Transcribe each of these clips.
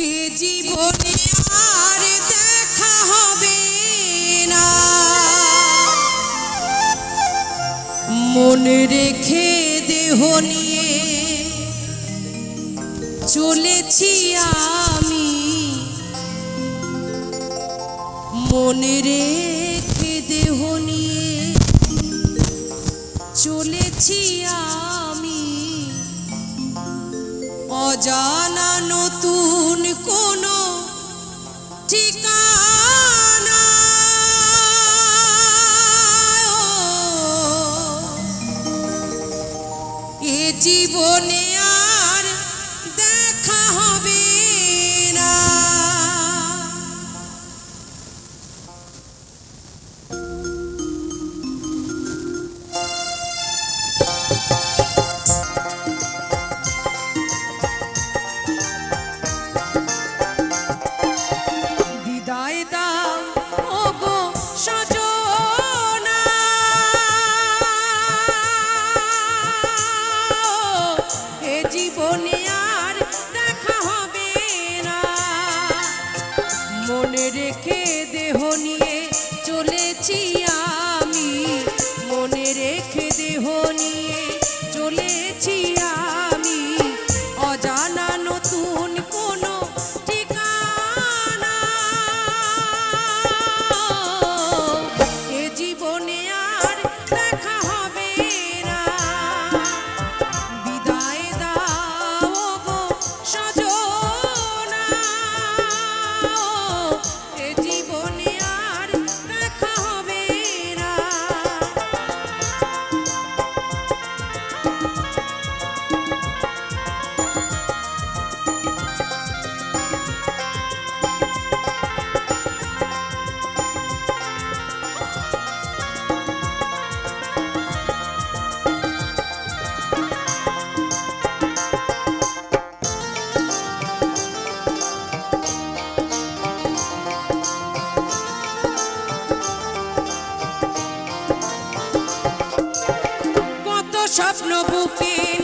এ জীবনে আর দেখা হবে না। মনে রেখে দেহ নিয়ে চলেছি আমি। মনে রেখে দেহ নিয়ে চলেছি আমি অজানা নতুন কোন ঠিকানা। এ জীবনে স্বপ্ন বুকে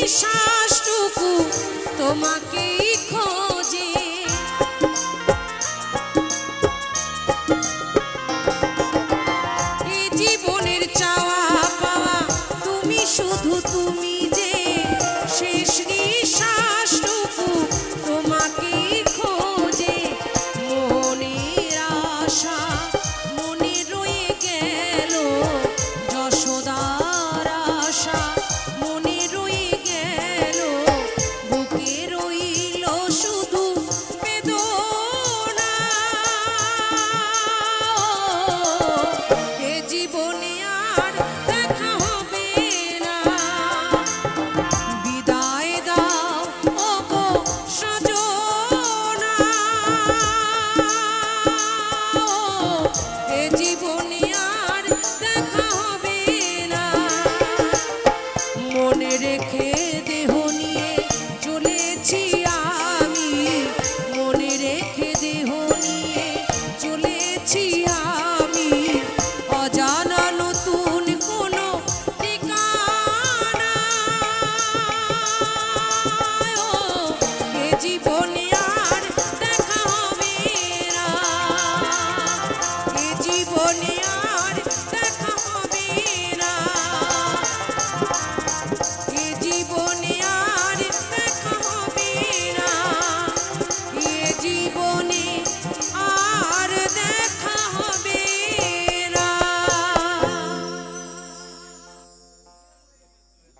নিঃশ্বাসটুকু তোমাকে খোঁজে। জীবনের চা